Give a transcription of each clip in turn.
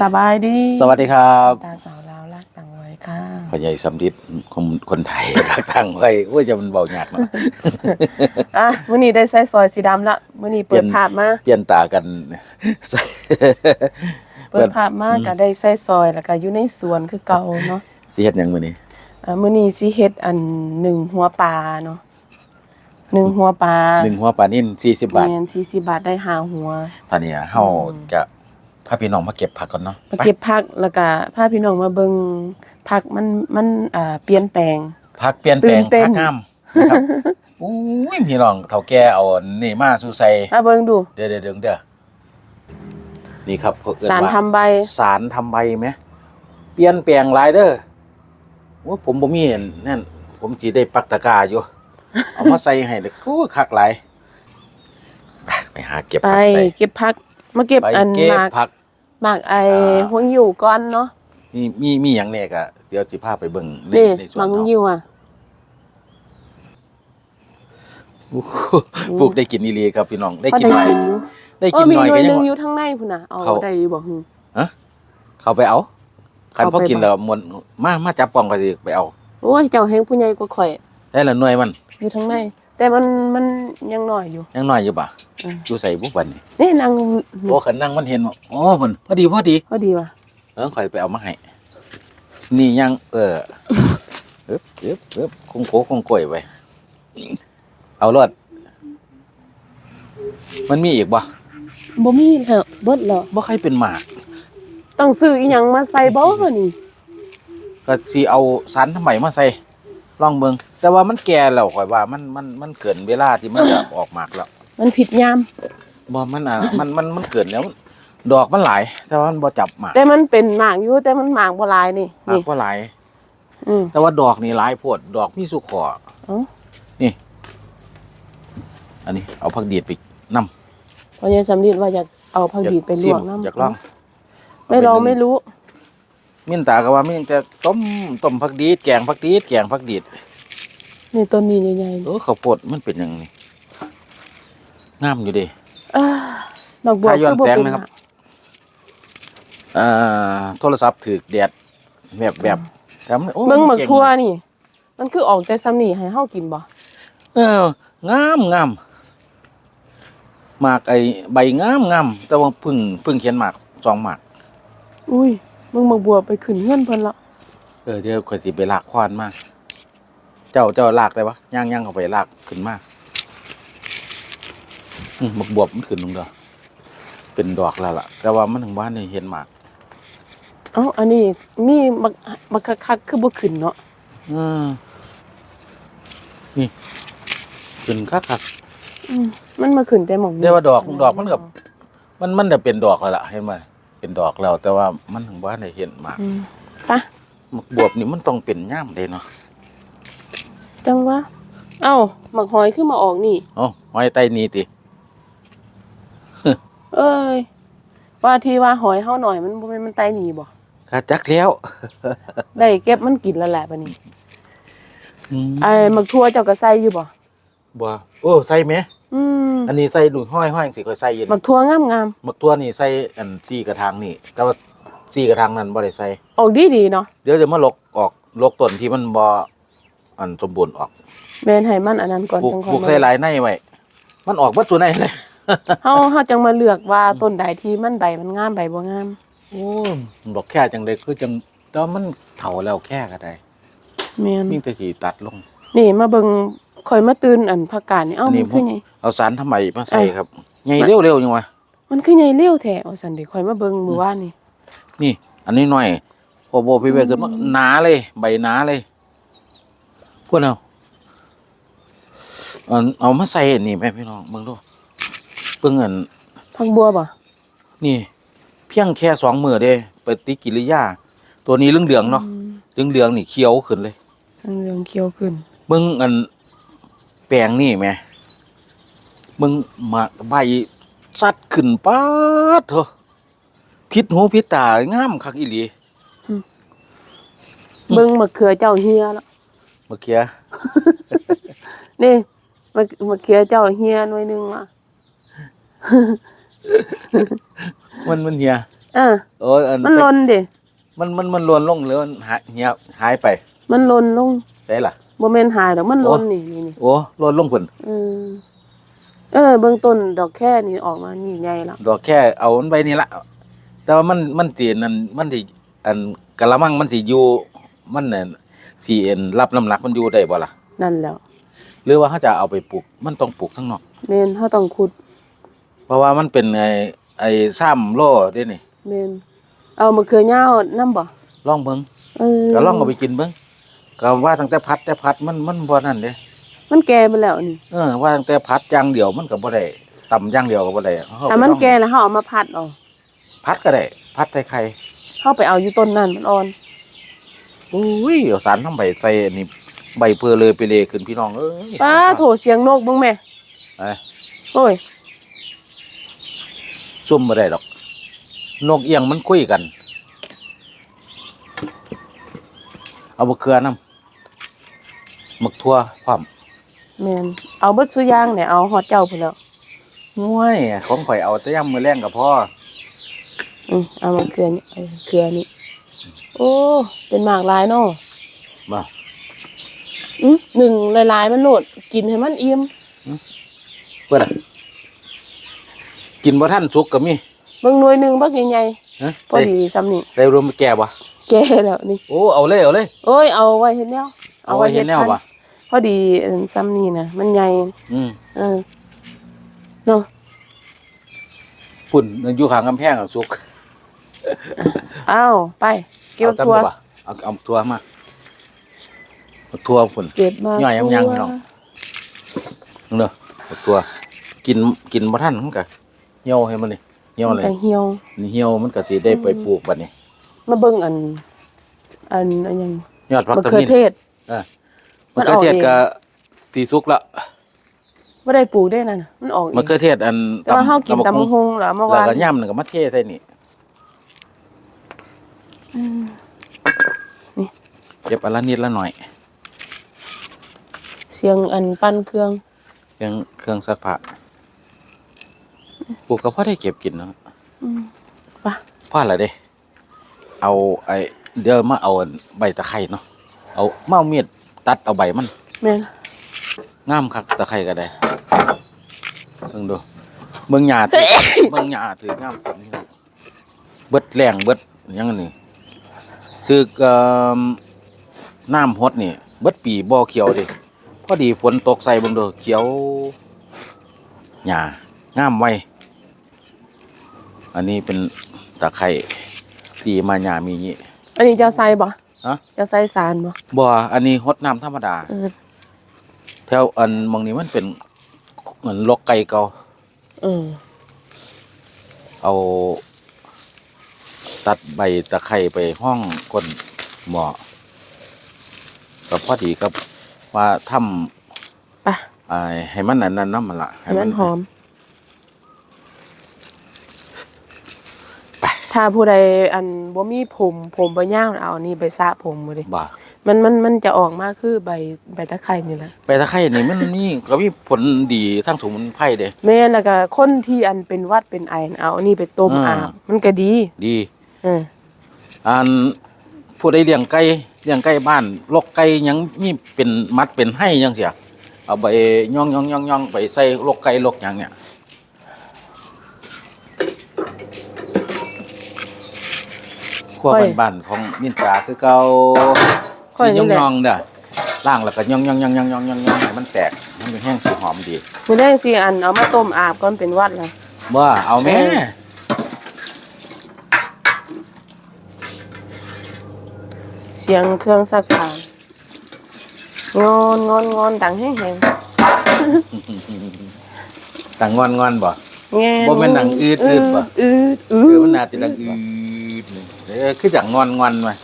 สบายดีสวัสดีครับตาสาวลาวลากตังไว้ค่ะพ่อใหญ่สำลิดคนคนไทยรักทางไว้ว่าจะมันเบายากเนาะอะมื้อนี้ได้ใส่ซอยสีดำละมื้อนี้เปิดเปลี่ยนภาพมาเปลี่ยนตากันใส่เปิดภาพมาก็ได้ใส่ซอยแล้วก็อยู่ในสวนคือเก่าเนาะสิเฮ็ดหยังมื้อนี้อ่ามื้อนี้สิเฮ็ดอันหนึ่งหัวปลาเนาะหนึ่งหัวปลาหนึ่งหัวปลานิ่น40บาทแม่น40บาทได้ห้าหัวตอนนี้เฮาจะพาพี่น้องมาเก็บผักก่อนเนาะมาไปเก็บผักแล้วก็พาพี่น้องมาเบิ่งผักมันมันอ่าเปลี่ยนแปลง ผักเปลี่ยนแปลงตื่นเต้น ผักงามนะครับอุ้ยพี่น้องเฒ่าแก่เอานี่มาสู่ใส่มาเบิ่งดู เดี๋ยวๆเดี๋ยวเด้อนี่ครับเขาเอิ้นสารว่าทำใบ สารทำใบไหมเปลี่ยนแปลงหลายเด้อว่าผมบ่มีนั่นผมสิได้ปักตะกร้าอยู่ เอามาใส่ให้เลยกูคักหลายไปไปหาเก็บไปผักใส่เก็บผักมาเก็บไปอันเก็บหมากผัก หมากไอ้อ่าหัวอยู่ก่อนเนาะมีมีมีหยังแน่ก็เดี๋ยวสิพาไปเบิ่งในนี่ในสหวนมากหัวเนาะอยู่อะ โอ้โหปลูกได้กินอีหลีครับพี่น้องได้พอกินได้หน่อยกินอยู่ได้เอกิอนมีหน่อยหน่ก็วยหยันึงงว่าอยู่ทั้งในพุ่นน่ะเอาเขา ได้อยู่บ่ฮึเข้าไปเอาคันเข้าพอไปกินบ่แล้วมวนมามาจับปองก็สิไปเอาโอ้ยเจ้าแฮงผู้ใหญ่กว่าข่อยได้ละหน่วยมันอยู่ทั้งใน แต่มันมันยังน้อยอยู่ ยังน้อยอยู่ป่ะอืม อยู่ใส่บุกวันนี้นี่นางโอ้ขันนั่งมันเห็นว่าอ๋อมันพอดีพอดีพอดีว่ะเออข่อยไปเอามาให้นี่ยัง เออเอ๊บเอ๊บเอ๊บคงโกคงกล้วยไปเอารถมันมีอีกบ่บ่มีแล้วเบิดแล้วบ่ใครเป็นหมากต้องซื้ออีหยังมาใส่บ่นี่ก็สิเอาสันทำไมมาใส่ ลองเบิ่งแต่ว่ามันแก่แล้วข่อยว่ามันมันมันเกินเวลาที่มันจะออกหมากแล้วมันผิดยาม บ่มันอะมันมันมันเกินแล้ว ดอกมันหลายแต่ว่ามันบ่จับหมากแต่มันเป็นหมากอยู่แต่มันหมากบ่หลายนี่หมากนี่ก็หลายอืม แต่ว่าดอกนี่หลายโพดดอกมีสุขอเอ้าอันนี้ เอาผักดีดไปนำพอยายสำลีว่าอยากเอาผักดีดไปลวกน้ำอยากลองไม่ลองไม่รู้ มินตาก็ว่ามินจะต้มต้มผักดีดแกงผักดีดแกงผักดีดนี่ต้นนี้ใหญ่เออข้าวโพดมันเป็นอย่างนี้งามอยู่เดิๆอ่าดอกบัวถ้าย้อนคือบ่แสงเป็นนะครับหมากอ่าโทรศัพท์ถือแดดแบบแบบแต่มันโอ้เบิ่งหมักเจ๋ทั่วนี่ มันคือออกแต่ซ้ำนี่ให้เฮากินบ่เอองามงามหมากไอ้ใบงามงามแต่ว่าเพึ่งเพึ่งเขียนหมากสองหมาก อุ้ย มึงหมักบัวไปขึ้นเงินเพิ่นละเออเดี๋ยวข่อยสิไปลากควานมาเจ้าเจ้าลากได้ปะย่างย่างเอาไปลากขึ้นมาอืมบักบวบมันขึ้นลงเด้อเป็นดอกแล้วล่ะ แต่ว่ามันถึงบ้านนี่เห็นหมากเอ้าอันนี้มีบักบักคักๆคือบ่ขึ้นเนาะอืมนี่ขึ้นคักคักอืมมันมาขึ้นแต่หม่องๆแต่ว่าดอกดอกมันกับมันมันจะเป็นดอกแล้วล่ะเห็นไหม เป็นดอกแล้ว แต่ว่ามันถึงบ้านนี่เห็นหมากอืมไปะบักบวบนี่มันต้องเป็นย่ามเลยเนาะจังว่าเอ้าหมักหอยคือมาออกนี่ เอ๋อไว้ใต้นี้ติเอ้ย ว่าที่ว่าหอยเฮาหน่อยมันบ่แม่นมันไตหนีบ่ข้าจักแล้วได้เก็บมันกินแล้วแหละบัดนี้อืมไอ้หมักทั่วเจ้าก็ใส่อยู่บ่บ่โอ้ใส่ไหม อืมอันนี้ใส่ดูห้อยห้อยสิค่อยใส่อยินหมักทั่วงามหมกตัวนี่ใส่อันซี่กระทางนี่แต่ว่าซี่กระทางนั้นบ่ได้ใส่ๆออกดีๆเนาะเดี๋ยวจะมาลกออกลกต้นที่มันบ่อันสมบูรณ์ออกแม่นให้มันอันนั้นก่อนปลูกจังค่ปลูอยกใส่หลายในไว้มันออกเบัดตัวในเลยเฮาเฮาจังมาเลือกว่าต้นใดที่มันใบมันงามใบบ่งามโอ้มันบอกแค่จังได๋คือจังแต่ว่ามันเฒ่าแล้วแค่ก็ได้แม่นมีแต่สิตัดลง นี่มาเบิ่ง ข่อยมาตื่นอันผักกาดนี่เอ้าอันนี้มันคือไงเอาสารทำไมมาใส่เอ้ยครับใหญ่เร็วๆจังวะมันคือไงเลี้ยวแท้ว่าซั่นดิข่อยมาเบิ่งมื้อวานนี่นี่ อันนี้หน่อยพอโบพี่เวขึ้นมาหนาเลย ใบหนาเลยพวกเราเอาเอามาใส่อันนี่แม่พี่น้องเบิ่งดูเบิ่งอันผักบัวบ่นี่ เพียงแค่สองมือเด้ปฏิกิริยา ตัวนี้เหลืองๆเนาะเหลืองๆนี่เขียวขึ้นเลยอืมเหลืองเขียวขึ้นเบิ่งอัน แปลงนี่แหม่เบิ่งหมากใบสัดขึ้นป๊าดเถอะพิษหูพิษตางามคักอีหลีเบิ่งมะเขือเจ้าเฮียแล้วเมื่อกี้นี่มะมะเขือเจ้าเฮียหน่วยหนึงว่ะมันมันเฮียเออโอ้ยอันมันหล่นดิมันมันมันลวนลงหรือมันหายเหี่ยวหายไป มันหล่นลงใช่ล่ะ บ่แม่นหายดอกมันหล่นนี่นี่นี่โอ้ลวนลงพุ่นเออเออเบื้องต้นดอกแค่นี่ออกมานี่ไงล่ะดอกแค่เอามันไปนี่ละแต่ว่ามันมันสินั่นมันสิอันกะละมังมันสิอยู่มันน่ะสิเอ็นรับน้ำหนักมันอยู่ได้บ่ล่ะนั่นแหล้วหรือว่าเขาจะเอาไปปลูกมันต้องปลูกข้างนอกแม่นเฮาต้องขุด เพราะว่ามันเป็นไอ้ไอ้ซ้ำโล่เด้นี่แม่นเอามะเขือยาวนํบ่ลองเบิ่งเออก็ลองเอาไปกินเบิ่ง ก็ว่าตั้งแต่พัดแต่พัดมันมันบ่นั่นเด้มันแก่ไปแล้วนี่เออว่าตั้งแต่พัดอย่างเดียวมันก็บ่ได้ต่ำอย่างเดียวก็บ่ได้เฮาถ้าไปมันลองแก่แล้วเฮาเอามาพัดเออกพัดก็ได้ พัดใส่ไข่เฮาไปเอาอยู่ต้นนั่นมันอ่อน อุ้ยเอาสารทำใบใส่อันนี้ใบเพอเลยไปเลยขึ้นพี่น้องเอ้ย ป้าโถเสียงนกเบิ่งแม่ไอ้โอ้ยซุ่มบ่ได้ดอก นกเอียงมันคุยกัน เอาบะเขือน้ำ มักทั่วพร้อมแม่นเอาเบิดซุอย่างเนี่ยเอาฮอดเจ้าพุ่นแล้วง่วยของข่อยเอาแต่ย่ำมือแรงกับพ่ออืมเอามาเกลือนี่เอาเกลือนี่โอ้เป็นหมากหลายเนาะมาอืมหนึ่งหลายๆมันโหลดกินให้มันอิ่มเพื่อนอะกินบ่ท่านสุกก็มีเบิ่งหน่วยหนึงบักใหญ่ฮะๆพอดีซ้ำนี่ได้รวมแก่บ่แก่แล้วนี่โอ้เอาเลยเอาเลยโอ้ยเอาไว้เฮ็ดแนวเอาไว้เห็นแนวพับ่พ อดีเอิ่นซ้ำนี่นะมันใหญ่อืมเออเนาะพุ่นอยู่ข้างกำแพงอะสุกเอาไปเก็บอาตัวตำบ่เอาเอาทัวมาเอาทัวพุ่นเก็บมาย่อยยังยังพี่น้องเด้อเอาตัว กินกินบ่ท่านมันก็เหี่ยวให้มันนี่เหี่ยวมันเลยก็เหี่ยวนี่เหี่ยวมันก็สิได้ไปปลูกบัดนี้มาเบิ่งอัน อันอันหยังยอดพักมะตะเขือมินเทศเออ มัมะนเขือเทศออกเองก็สีสุกละบ่ได้ปลูกได้นั่นน่ะมันออกเองมะเขือเทศอันแต่ว่าเฮากินตำบักฮงแล้วเมื่อแล้ววานก็ย่ำนึงก็มาเทใส่นี่เก็บอนละนิดละหน่อยเสียงอันปั้นเครื่องเครื่องเครื่องซักผ้าปลูกก็พอได้เก็บกินเนาะอืมไปพอละเด้ เอาไอ้เดี๋ยวมาเอาใบตะไคร้เนาะเอามาเอามีด ตัดเอาใบมันแม่นงามคักตะไคร้ก็ได้เบิ่งดูเบิ่งหญ้าถือ เบิ่งหญ้าถืองามผมนี่เนาะเบิดแรงเบิดหยังอันนี่คือเอ่อน้ำฮดนี่เบิดปีบ่เขียวดิพอดีฝนตกใส่เบิ่งดูเขียวหญ้างามไว้อันนี้เป็นตะไคร้สีมาหญ้ามีนี้อันนี้เจ้าใส่บ่ ฮะเจ้าใส่สารบ่บ่อันนี้ฮดน้ำธรรมดา เออแถวอันหมองนี้มันเป็นเหมือนลกไก่เก่าเออเอา ตัดใบตะไคร้ไปห้องก้นหมอก็พอดีกับว่าทไปำอ่าให้มันอันนั้นน้ำมันละให้มันหอม ไป ถ้าผู้ใดอันบ่มีผมผมบ่ยาวเอาอันนี้ไปสระผมบ่ดิบ่ามันมันมันจะออกมาคือใบใบตะไคร้นี่แหละใบตะไคร้นี่มันมีก็มีผลดีทั้งสมุนไพรเด้ แม่นแล้วก็คนที่อันเป็นหวัดเป็นไอน่ะเอาอันนี้ไปต้มอ่า อาบมันก็ดีดี เอออันผู้ใดเลี้ยงไก่เลี้ยงไก่บ้านลกไก่หยังมีเป็นมัดเป็นให้ยังเสียเอาไปย่องย่องย่องย่องไปใส่ลกไก่ลกหยังเนี่ย ขั้วบ้านๆของนินจาคือเก่าค่อยสีย่นี่องแหละ ย่องเด้อล่างแล้วก็ย่องย่องย่องย่องย่องย่องย่องให้มันแตกมันเป็นแห้งสีหอมดีมื้อแรกสิอันเอามาต้มอาบก่อนเป็นหวัดล่ะว่าเอาแม่เออ เสียงเครื่องซักผ้างอนงอนงอนดังแห้งต่างงอนงอนบ่ ๆแง่บ่แม่นดังอืดๆบ่ อืดอืคือดมันน่าจะดังอืดนี่เออคือจากงอนงอนมา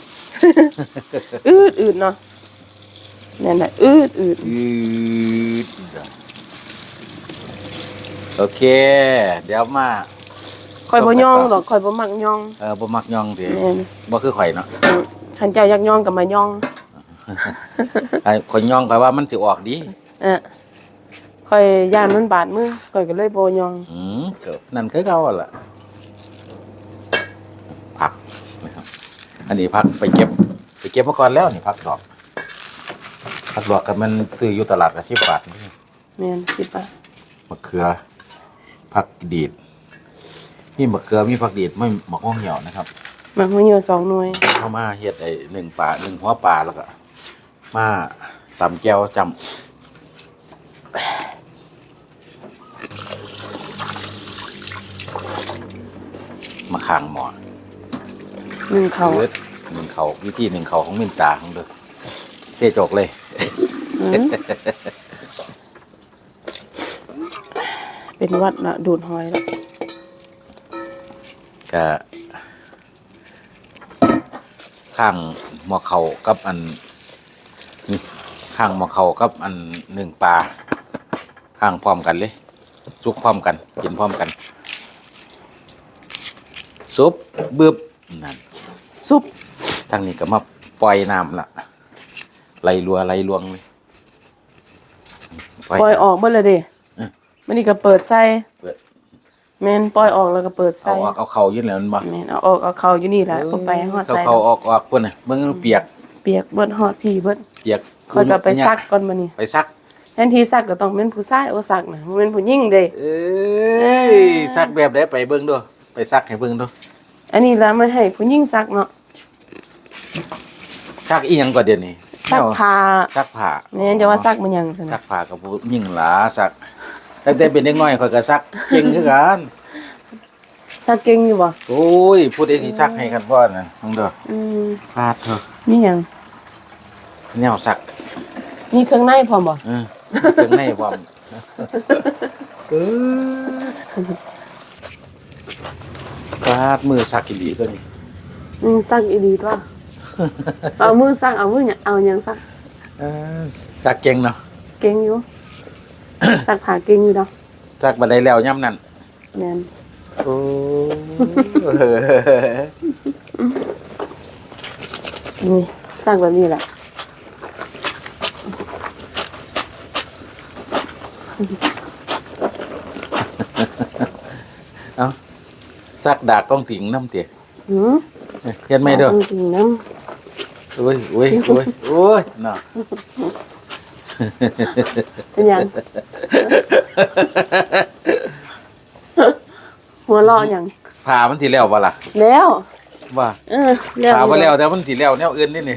อืดอืดเนาะนั่นน่ะอืดอืดอืดโอเค เดี๋ยวมาข่อยบ่ย่องดอกข่อยบ่มักย่อง เออบ่มักย่องสิแม่นบ่คือข่อยเนาะอืมคันเจ้าอยากย่องก็มาย่องไอ้ข่อยย่องข่อยว่ามันสิออกดีเออข่อยย่านมันบาดมือข่อยก็เลยบ่ย่องอืมก็นั่นคือเก่าหั่นล่ะ ผักนะครับ อันนี้ผักไปเก็บ ไปเก็บมาก่อนแล้วนี่ผักดอกผักดอกกับมันซื้ออยู่ตลาดกับสิบบาทนี่แม่นสิบบาทมะเขือผักดีดมีมะเขือมีผักดีดไม่มะม่วงเหี่ยวนะครับมาหัวเหนียวสองหน่วยเข้ามาเฮ็ดไอ้หนึ่งปลาหนึ่งหัวปลาแล้วก็มาตำแก้วจำมาขางหมอน หนึ่งเขาหรือหนึ่งเขาวิธีหนึ่งเขาของมินตาของเด้อเทจกเลย อืมเป็นวัดละดูดหอยละก็ข้างหมอเขากับอันนี่ข้างหมอเขากับอันหนึ่งปลาข้างพร้อมกันเลยซุกพร้อมกันกินพร้อมกันซุปบึบนั่น ซุปทางนี้ก็มาปล่อยน้ำละไหลรัวไหลลวงเลยปล่อยออกเมื่อไรเด้เออมันนี่ก็เปิดใส่เปิดแม่นปล่อยออกแล้วก็เปิดเอาใส่ออกเอาเข่ายื่นแล้วมันบ่แม่นเอาออกเอาเข้าอยู่นี่แหละก็ไปฮอดเอาใส่เข่าออกออกเพิ่นน่ะเบิ่งเปียก เปียกเบิดฮอดพี่เบิดเปียกคอยก็ไปซักก่อนมานี่ไปซักแทนที่ซักก็ต้องเป็นผู้ชายโอซักนะบ่แม่นผู้หญิงเด้เอ้ยซักแบบได้ไปเบิ่งดูไปซักให้เบิ่งดูอันนี้แล้วไม่ให้ผู้หญิงซักเนาะ ซักอีหยังก่อนเดี๋ยวนี้ซักผ้าซักผ้าแม่นจะว่าซักมันหยังซั่นซัน่ะกผ้ากับผู้หญิงหลาซักตั้งแต่เป็นเด็กน้อยข่อยก็ซักเก่งคือกันซักเก่งอยู่บ่โอ้ยผู้ใดสิซักให้กันบ่นั่นมึงเด้ออืมพลาดเถอะมีหยังแนวซักมีเครื่องในพร้อมบ่เออเครื่องในพร้อมเออพลาดมือซักอีหลีตัวนี้อืมซักอีหลีตัว เอามือซักเอามือหยังเอาหยังซักเออซักเก่งเนาะเก่งอยู่ ซักผ้าเก่งอยู่ดอกซักบ่ได้แล้วย่ํนั้นแม่นโอ้นี่ซักแบบนี้แหละเอาซักดากต้องถิงน้ำเตี๋ยหือเห็นไหมเด้อ จริงๆนํโอ้ยโอ้ยโอ้ยโอ้ยเนาะเป็นหยังหัวเราะหยังผ่ามันทีแล้วบ่ล่ะแล้วว่าเออแล้วผ่าบ่แล้วแต่มันทีแล้วแนวอื่นนี่นี่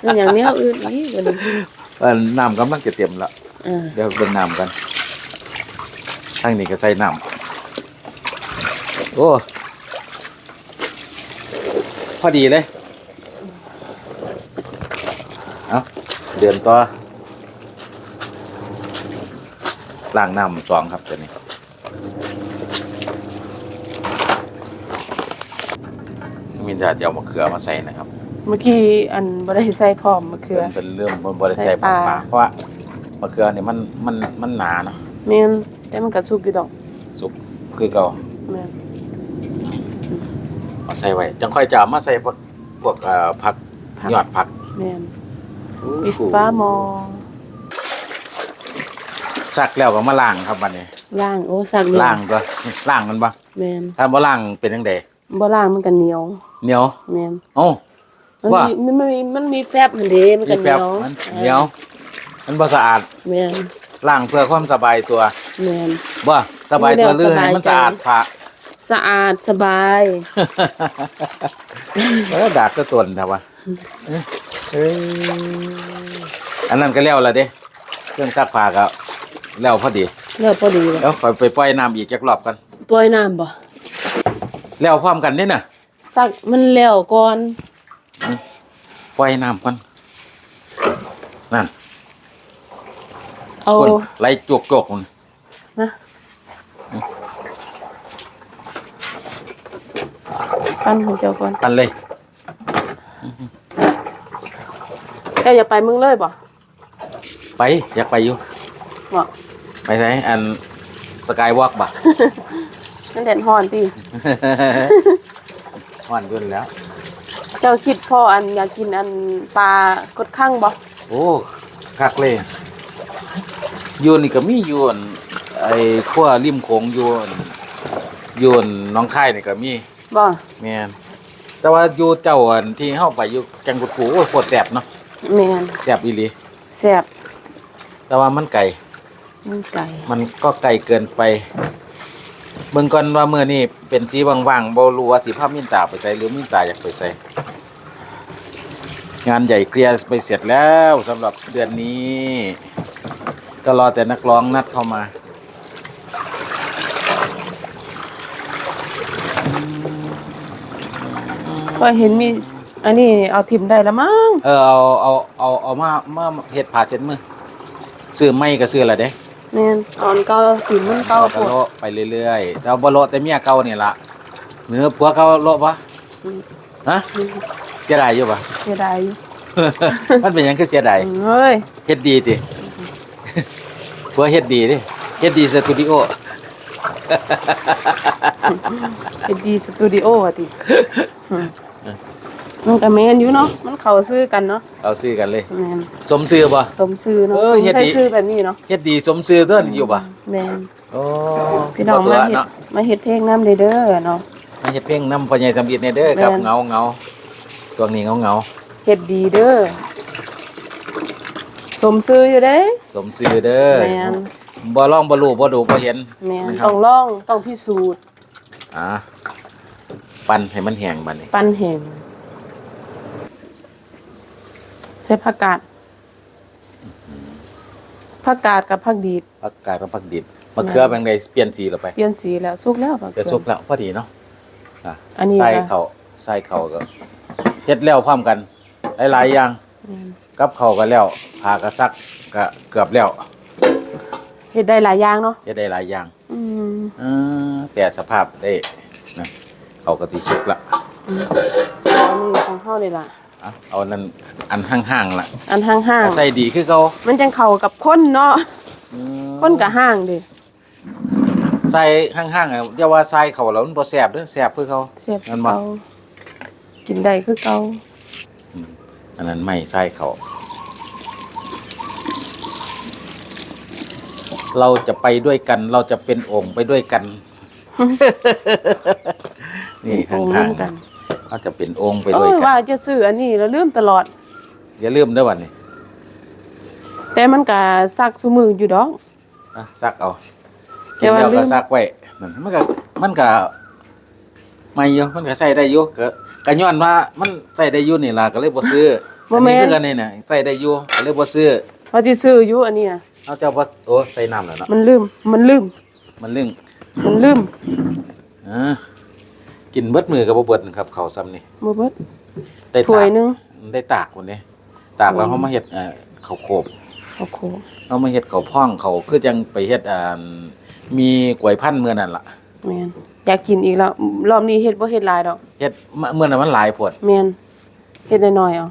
เป็นอย่างแนวอื่นอีกบัดนี้เออน้ำกำลังจะเตรียมแล้วเออเดี๋ยวเป็นน้ำกันทางนี้ก็ใส่น้ำโอ้พอดีเลย เอาเดือนต่อล้างน้ำสองครับตัวนี้มีแต่จะเอามะเขือมาใส่นะครับเมื่อกี้อันบ่ได้ใส่พร้อมมะเขือเป็นเป็นเรื่องบนบริใส่ษัทปลาปลาเพราะว่ามะเขือเนี่ยมันมันมันหนาเนาะแม่นแต่มันก็สุกอยู่ดอกสุกคือเก่าแม่นเอาใส่ไว้จังค่อยจะเอามาใส่พวกพวกเอ่อผักยอดผักแม่น ปิดฟ้าหมอสักแล้วก็มาล้างครับวันนี้ล้างโอ้ซักนี่ล้างก็ล้างมันปะแม่นถ้าบ่ล้างเป็นยังไงบ่ล้างมันก็เหนียวเหนียวแม่นโอ้มันว่ามีมันมีมันมีแฟบหั่นเด้มันก็มีเหแบนีบยวมันเหนียว มันบ่สะอาดแม่นล้างเพื่อความสบายตัวแม่นบ่สบายตัวหรือสบายให้มันใจสะอาดผ่าสะอาดสบาย โอ้ดากก็ส่วนแต่ว่า เอ้ยอันนั้นก็แล้วละเด้เครื่องซักผ้าก็แล้วพอดีแล้วพอดีเลยแล้วค่อยไปปล่อยน้ำอีกจักรอบกันปล่อยน้ำบ่แล้วความกันนี่น่ะซักมันแล้วก่อนปล่อยน้ำกันนั่นเอาคนไหลจวกจกมันนะปั้นของเจ้าก่อนกันเลย แกอย่าไปมึงเลยบ่ไป อยากไปอยู่ บ่ไปไหนอันสกายวอล์กบ่มันแดดฮ้อนติวันยุ่นแล้ว เจ้าคิดพ่ออันอยากกินอันปลากดข้างบ่โอ้คักเลยอยูนนี่ก็มีอยูนไอ้ขั้วริมโขงอยูนอยูนหน้องค่ายนี่ก็มีบ่แม่น แต่ว่าอยู่เจ้าอันที่เฮาไปอยู่แกงกุดปูโอ้ยโคตรแซ่บเนาะแม่นแซ่บอีหลีแซ่บแต่ว่ามันไก่ มันไก่มันก็ไก่เกินไปเบิ่งก่อนว่ามื้อนี้เป็นสีว่างๆบ่รู้ว่าสิพามินตาไปใส่หรือมินตาอยากไปใส่งานใหญ่เคลียร์ไปเสร็จแล้วสำหรับเดือนนี้ ก็รอแต่นักร้องนัดเข้ามา ก็เห็นมีอันนี้เอาทิมได้แล้วมั้งเออเอาเอาเอาเอามามาเฮ็ดผ้าเช็ดมือซื้อไม่ก็ซื้อละเด้แม่นตอนเก่าทิมมันเก่าเราโพก็ดโละไปเรื่อยๆแต่ว่าบ่โละแต่เมียเก่านี่ล่ะเนื้อผัวเก่าโละปะอืมฮะเสียดายอยู่ปะเสียดายอยู่มันเป็นหยังคือเสียดายเฮ้ยเฮ็ดดีติผัวเฮ็ดดีดิเฮ็ดดีสตูดิโอเป็นดีสตูดิโออะติอื มมันก็แม่นอยู่เนาะมันเข้าซื้อกันเนาะเอาซื้อกันเลย แม่นสมซื้อบ่สมซื้อเนาะเออสมเฮ็ดใช้ดี ซื้อแบบนี้เนาะเฮ็ดดีสมซื้อเด้ออยู่บ่แม่นโอ้พี่น้องบ่ตัวมาเฮ็ดเนาะมาเฮ็ดเพลงนำเด้อเนาะ มาเฮ็ดเพลงนำพ่อใหญ่สำอิดในเด้อครับแม่น เงาเงาช่วงนี้เงาเงาเฮ็ดดีเด้อสมซื้ออยู่เด้สมซื้อเด้อแม่น บ่ลองบ่รู้บ่ดูบ่เห็นแม่นนะครับต้องลองต้องพิสูจน์อ่าปั่นให้มันแห้งบัดนี้ ปั้นแห้ง ใส่ผักกาดผักกาดกับผักดีดผักกาดกับผักดิบมะเขือแบงใดเปลี่ยนสีแล้วไปเปลี่ยนสีแล้วสุกแล้วผักจะเขือสุกแล้วพอดีเนาะอะอันนี้ใส่ก็เขาใส่เขาก็เฮ็ดแล้วพร้อมกัน หลายๆอย่างแม่นกับเขาวก็แล้วผ่ากระซักก็เกือบแล้วเฮ็ดได้หลายอย่างเนาะเฮ็ดได้หลายอย่างอืมเออแต่สภาพได้นะเขาก็สิสุกละเอามือของเฮานี่ล่ะเอาเอานั่นอันห่างๆล่ะอันห่างใส่ดีคือเก่าๆมันจังเข้ากับคนเนาะคนก็ห่างดิใส่ห่างๆอะอย่าว่าใส่เขาแล้วมันบ่แซ่บเด้อแซ่บคือเขา เสียบนั่นบ่เก่ากินได้คือเก่าอันนั้นไม่ใส่เขาเราจะไปด้วยกัน เราจะเป็นองค์ไปด้วยกัน นี่โอ้ห่างลืมกันๆ เราจะเป็นองค์ไปเอด้วยอกัว่านจะซื้ออันนี้แล้วลืมตลอด อย่าลืมเด้อวันนี้แต่มันก็ซักซุมืออยู่ดอก อะซักเอาแต่กินว่าแล้วลืก็ม ซักไว้นั่นมันก็มันก็ไม่อยู่มันก็ใส่ได้อยู่ก็ก็ย้อนว่ามันใส่ได้อยู่นี่ล่ะก็เลยบ่ซื้อบ่อันแม่นี้น คือกันนี่น่ะใส่ได้อยู่ก็เลยบ่ซื้อว่าสิซื้ออยู่อันนี้น่ะเอาเจ้าบ่โอ้ใส่น้ำแล้วเนาะมันลืมมันลืมมันลึงมันลืมเออ กินเบิดมือก็บ่เบิดนะครับข้าวซ้ำนี่บ่เบิดได้ถ้ตาวยกหนึงได้ตากวันนี้ตากแล้วอืมเฮามาเฮ็ดเอ่อข้าวโคบโอ้โหเอามาเฮ็ดข้าวพ่องเขาคือจังไปเฮ็ดอ่ามีกล้วยพันธุ์มื้อนั่นล่ะแม่นอยากกินอีกแล้วรอบนี้เฮ็ดบ่เฮ็ดหลายดอกเฮ็ดเมื่อนั้นมันหลายโพด แม่นเฮ็ดน้อยๆเอา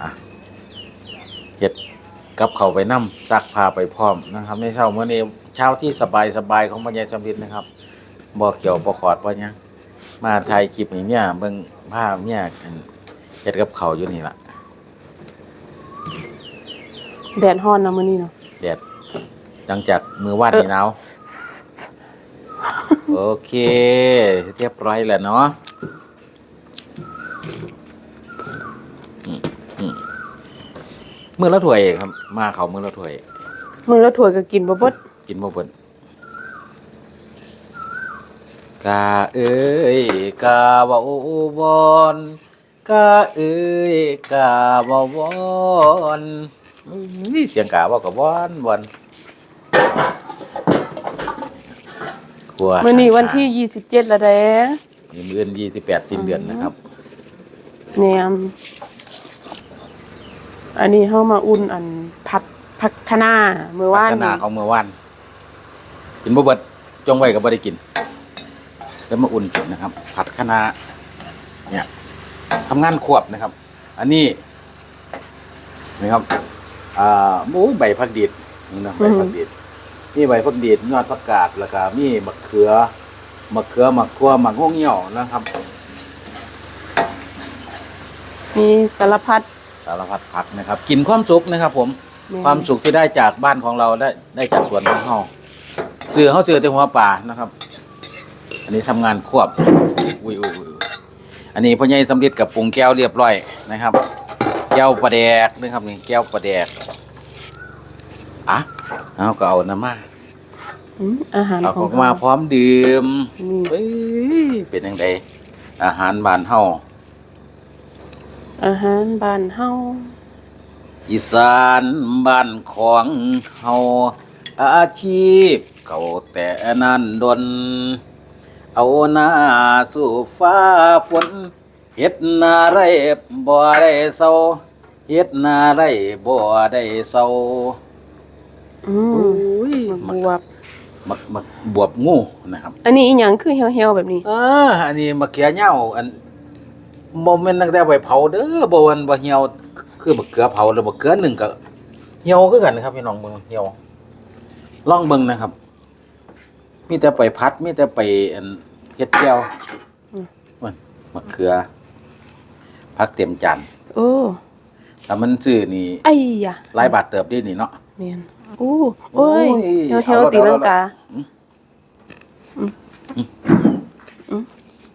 อะเฮ็ดกับเขาวไปนํซักผ้าไปพร้อมนะครับ ในเช้ามื้อนี้เช้าที่สบายสบายๆของบรรยายสำริดนะครับ บ่เกี่ยวบ่ขอดบ่หยังมาถ่ายคลิปให้เมียเบิ่งภาพเมียอันเฮ็ดกับเขาวอยู่นี่ล่ะแดดร้อนนะมื้อนี้เนาะ แดดหลังจากมือวาดเออนี่หนาวโอเค เรียบร้อยแล้วเนาะอืมอืมมือละถ้วยครับมาเขามือละถ้วย มื้อละถ้วยก็กินบ่เบิด กินบ่เบิ่น กาเอ้ยกาเว้าบอนกาเอ้ยกาเว้าบอนนี่เสียงกาเว้ากับวอนวอนครัวมื้อนี้วันที่27แล้วเด้มีมื้อยี่สิบแปดสิ้นเดือนนะครับแหนมอันนี้เฮามาอุ่นอันผัดผักคะน้ามื้อวานพัฒนาของเมื่อวานกินบ่เบิดจงไว้ก็บ่ได้กิน แล้วมาอุ่นกินนะครับ ผัดคะน้าเนี่ยทำงานควบนะครับ อันนี้นะครับอ่าหมูใบผักดีดนี่นะใบผักดีดนี่ใบผักดีดยอดผักกาดแล้วก็มีมะเขือมะเขือมะขัวมะง่วงเหี่ยวนะครับ มีสารพัดสารพัดผักนะครับ กินความสุขนะครับ ผมแม่ความสุขที่ได้จากบ้านของเราได้ได้จากสวนของเฮาซื้อเฮาซื้อแต่หัวป่านะครับ อันนนี้ทำงานควบอุ้ยอุ้ยอุ้ยอันนี้พ่อใหญ่สำเร็จกับปรุงแก้วเรียบร้อยนะครับ แก้วปลาแดกนะครับนี่แก้วปลาแดกอะเอาก็เอาน้ำมาอืมอาหารเอาขออองกมาพร้อมดื่มนี่เฮ้ยเป็นยังไงอาหารบ้านเฮาอาหารบ้านเฮาอีสานบ้านของเฮาอาชีพเก่าแต่นั้นดน เอาหน้าสู่ฟ้าฝนเฮ็ดนาไรบ่ได้เศร้าเฮ็ดนาไรบ่ได้เศร้าอืโอ้มยบวบมักมักบวบงูนะครับอันนี้อีหยังคือเหี่ยวๆแบบนี้เอออันนี้มะเขือเหย้าอันบ่แม่นตั้งแต่ไว้เผาเด้อบ่วันบ่เหี่ยวคือมะเขือเผาแล้วมะเขือหนึ่งก็เหี่ยวคือกันนะครับพี่น้องเบิ่งเหี่ยวลองเบิ่งนะครับ มีแต่ไปพัด มีแต่ไปอันเฮ็ดแจ่วมันมะเขือพักเต็มจานโอ้ถ้ามันซื้อนี่ไอ้ยะหลายบาทเติบเด้นี่เนาะแม่นโอ้โอ้ยโอ้ยเหี่ยวเอาๆละตีลังกา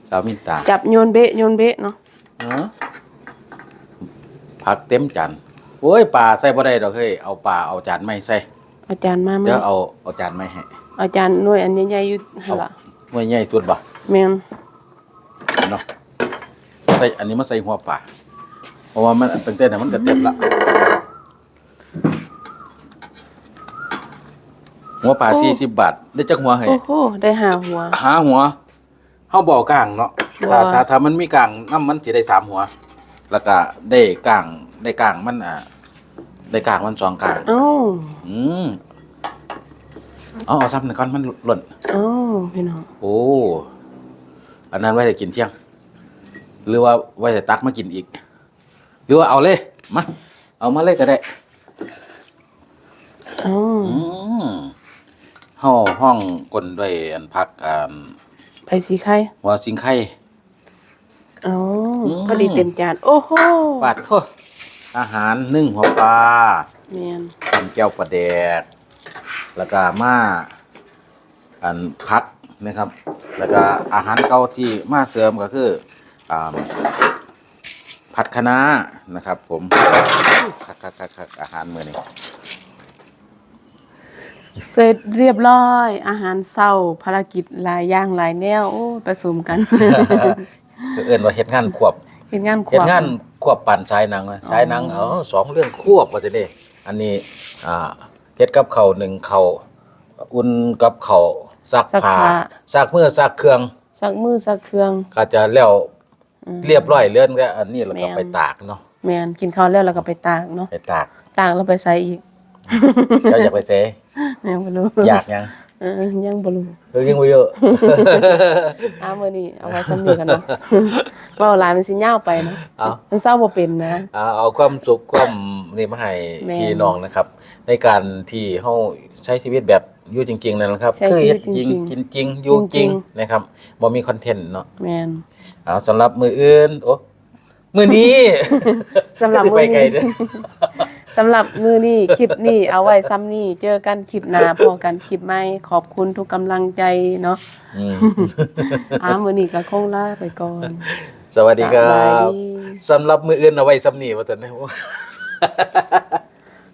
สาวมินตา จับโยนเบะโยนเบะเนาะเออผักเต็มจานโอ้ยปลาใส่บ่ได้ดอกเฮ้ยเอาปลาเอาจานไม่ใส่อาจารย์มาไหมเดี๋ยวเอาเอาจานไม่ให้ อาจารย์หน่วยอันใหญ่ๆอยู่หั่นล่ะหน่วยใหญ่สุดบ่แม่นเนาะใส่อันนี้มาใส่หัวปลาเพราะว่ามันตั้งแต่นั้นมันก็เต็มละหัวปลา40บาทได้จักหัวให้โอ้โหได้หาหัว หาหัวเฮาบ่เอากลางเนาะถ้าบ่ถ้าถ้ามันมีกลางนํมันสิได้สามหัว แล้วก็ได้กลางได้กลางมันอ่าได้กลางมันสองกลางเอ้าอืม เอาเอาซ้ำหนึ่งก้อนมันหล่นเอ้าพี่น้องโอ้อันนั้นไว้จะกินเที่ยง หรือว่าไว้จะตักมากินอีก หรือว่าเอาเลยมาเอามาเลยก็ได้เอ้าอืมห้องห้องกลนด้วยอันพักอ่าไปสีไข่หัวสิงไข่เอ้าอืมพอดีเต็มจานโอ้โหปาดโทษอาหารนึ่งหัวปลาแม่นทำแก้วปลาแดก แล้วก็มาอันพักนะครับ แล้วก็อาหารเก่าที่มาเสริมก็คืออ่าผัดคะน้านะครับ ผมคักคักคักคักอาหารมื้อนี้เสร็จเรียบร้อย อาหารเช้าภารกิจหลายอย่างหลายแนวโอ้ผสมกันคือเอิ้นว่าเฮ็ดงานควบเฮ็ดงานคเฮ็ดวามงานควบปั่นสายหนังอะสายหนังเออสองเรื่องควบว่าจะได้อันนี้อ่า เฮ็ดกับข้าวหนึ่งข้าวอุ่นกับข้าวซักผ้า ซักมือซักเครื่องซักมือซักเครื่อง ก็จะแล้วอืม เรียบร้อยเลื่อนก็อันนี้แล้วก็แม่น ไปตากเนาะแม่นกินข้าวแล้วแล้วก็ไปตากเนาะไปตากตากแล้วไปใส่อีกเจ้าอยากไปเซยังบ่รู้อยากยังเออยังบ่รู้เออยังไม่เยอะ อ้ามื้อนี้เอาไว้ซ้ำนี้กันเนาะ เว้าหลายมันสิยาวไปเนาะเอา มันเศร้าบ่เป็นนะเอาเอาความสุขความนี่มาให้แม่น พี่น้องนะครับ ในการที่เฮาใช้ชีวิตแบบอยู่จริง ๆ นั่นแหละครับ ใช้คือชีวิเฮ็ตดจริงจริงๆกินจริงอยู่จจริริงง นะครับบ่มีคอนเทนต์เนาะแม่นเอาสำหรับมืออื่น โอ้มือนี้ สำหรับจะมื้ไปอไกลนี้เด้อ สำหรับมือนี้คลิปนี้เอาไว้ซ้ำนี่เจอกันคลิปหน้าพอกันคลิปใหม่ขอบคุณทุกกำลังใจเนาะอืมอ้ามือนี้ก็คงลาไปก่อนสวัสดีครัสบายบดี สำหรับมืออื่นเอาไว้สำนีว่าแต่นนะ